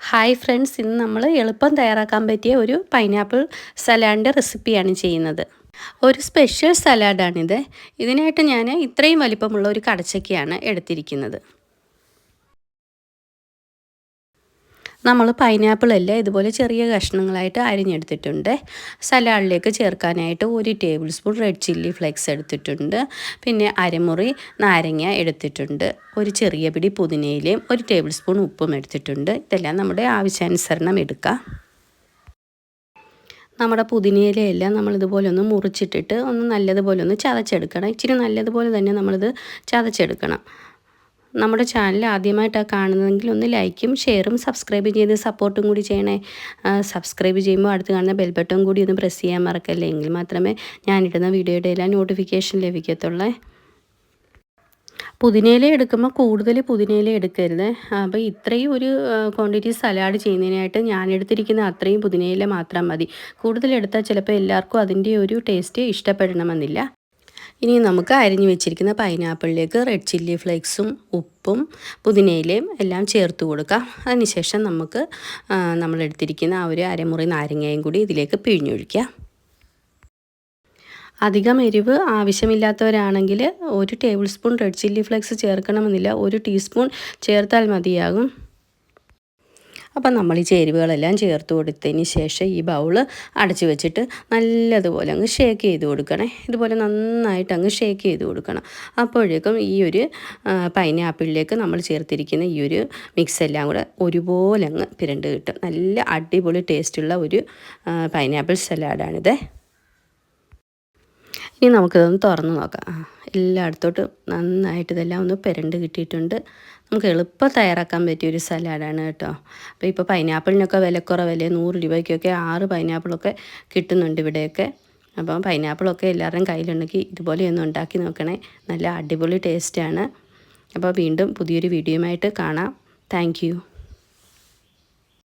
Hi friends ഇന്ന് നമ്മൾ എളുപ്പം തയ്യാറാക്കാൻ പറ്റിയ ഒരു പൈനാപ്പിൾ സലാഡിന്റെ റെസിപ്പിയാണ് ചെയ്യുന്നത്. ഒരു സ്പെഷ്യൽ സലാഡാണിത്. ഇതിനായിട്ട് ഞാൻ ഇത്രയും വലിപ്പമുള്ള ഒരു കടച്ചക്കയാണ് എടുത്തിരിക്കുന്നത്. നമ്മൾ പൈനാപ്പിൾ അല്ല ഇതുപോലെ ചെറിയ കഷ്ണങ്ങളായിട്ട് അരിഞ്ഞെടുത്തിട്ടുണ്ട്. സലാഡിലേക്ക് ചേർക്കാനായിട്ട് ഒരു tablespoon red chilli flakes എടുത്തിട്ടുണ്ട്. പിന്നെ അരമുറി നാരങ്ങ എടുത്തിട്ടുണ്ട്. ഒരു ചെറിയ പിടി പുതിനയിലയും ഒരു ടേബിൾ സ്പൂൺ ഉപ്പും എടുത്തിട്ടുണ്ട്. ഇതെല്ലാം നമ്മുടെ ആവശ്യാനുസരണം എടുക്കാം. നമ്മുടെ പുതിനയിലയെല്ലാം നമ്മളിതുപോലെ ഒന്ന് മുറിച്ചിട്ടിട്ട് ഒന്ന് നല്ലതുപോലെ ഒന്ന് ചതച്ചെടുക്കണം. ഇച്ചിരി നല്ലതുപോലെ തന്നെ നമ്മളിത് ചതച്ചെടുക്കണം. നമ്മുടെ ചാനൽ ആദ്യമായിട്ടാണ് കാണുന്നതെങ്കിൽ ഒന്ന് ലൈക്കും ഷെയറും സബ്സ്ക്രൈബ് ചെയ്ത് സപ്പോർട്ടും കൂടി ചെയ്യണേ. സബ്സ്ക്രൈബ് ചെയ്യുമ്പോൾ അടുത്ത് കാണുന്ന ബെൽ ബട്ടൺ കൂടി ഒന്ന് പ്രസ് ചെയ്യാൻ മറക്കല്ലേ? എങ്കിൽ മാത്രമേ ഞാനിടുന്ന വീഡിയോയുടെ എല്ലാം നോട്ടിഫിക്കേഷൻ ലഭിക്കത്തുള്ളേ. പുതിനയില എടുക്കുമ്പോൾ കൂടുതൽ പുതിനയില എടുക്കരുത്. അപ്പോൾ ഇത്രയും ഒരു ക്വാണ്ടിറ്റി സലാഡ് ചെയ്യുന്നതിനായിട്ട് ഞാൻ എടുത്തിരിക്കുന്ന അത്രയും പുതിനയില മാത്രം മതി. കൂടുതൽ എടുത്താൽ ചിലപ്പോൾ എല്ലാവർക്കും അതിന്റെ ഒരു ടേസ്റ്റ് ഇഷ്ടപ്പെടണമെന്നില്ല. ഇനി നമുക്ക് അരിഞ്ഞു വെച്ചിരിക്കുന്ന പൈനാപ്പിളിലേക്ക് റെഡ് ചില്ലി ഫ്ലേക്സും ഉപ്പും പുതിനയിലയും എല്ലാം ചേർത്ത് കൊടുക്കാം. അതിനുശേഷം നമുക്ക് നമ്മളെടുത്തിരിക്കുന്ന ആ ഒരു അരമുറി നാരങ്ങയും കൂടി ഇതിലേക്ക് പിഴിഞ്ഞൊഴിക്കാം. അധികം എരിവ് ആവശ്യമില്ലാത്തവരാണെങ്കിൽ ഒരു tablespoon red chilli flakes ചേർക്കണമെന്നില്ല. ഒരു ടീസ്പൂൺ ചേർത്താൽ മതിയാകും. അപ്പം നമ്മൾ ഈ ചേരുവകളെല്ലാം ചേർത്ത് കൊടുത്തതിന് ശേഷം ഈ ബൗൾ അടച്ചു വെച്ചിട്ട് നല്ലതുപോലെ അങ്ങ് ഷേക്ക് ചെയ്ത് കൊടുക്കണേ. ഇതുപോലെ നന്നായിട്ട് അങ്ങ് ഷേക്ക് ചെയ്ത് കൊടുക്കണം. അപ്പോഴേക്കും ഈ ഒരു പൈനാപ്പിളിലേക്ക് നമ്മൾ ചേർത്തിരിക്കുന്ന ഈ ഒരു മിക്സ് എല്ലാം കൂടെ ഒരുപോലെ അങ്ങ് പിരണ്ട് കിട്ടും. നല്ല അടിപൊളി ടേസ്റ്റുള്ള ഒരു പൈനാപ്പിൾ സലാഡാണിത് ഇനി നമുക്കിതൊന്ന് തുറന്ന് നോക്കാം. എല്ലായിടത്തോട്ടും നന്നായിട്ട് ഇതെല്ലാം ഒന്ന് പെരണ്ട് കിട്ടിയിട്ടുണ്ട്. നമുക്ക് എളുപ്പം തയ്യാറാക്കാൻ പറ്റിയ ഒരു സലാഡാണ് കേട്ടോ. അപ്പോൾ ഇപ്പോൾ പൈനാപ്പിളിനൊക്കെ വിലക്കുറവല്ലേ? നൂറ് രൂപയ്ക്കൊക്കെ ആറ് പൈനാപ്പിളൊക്കെ കിട്ടുന്നുണ്ട് ഇവിടെയൊക്കെ. അപ്പം പൈനാപ്പിളൊക്കെ എല്ലാവരുടെയും കയ്യിലുണ്ടെങ്കിൽ ഇതുപോലെയൊന്നും ഉണ്ടാക്കി നോക്കണേ. നല്ല അടിപൊളി ടേസ്റ്റാണ്. അപ്പോൾ വീണ്ടും പുതിയൊരു വീഡിയോയുമായിട്ട് കാണാം. താങ്ക്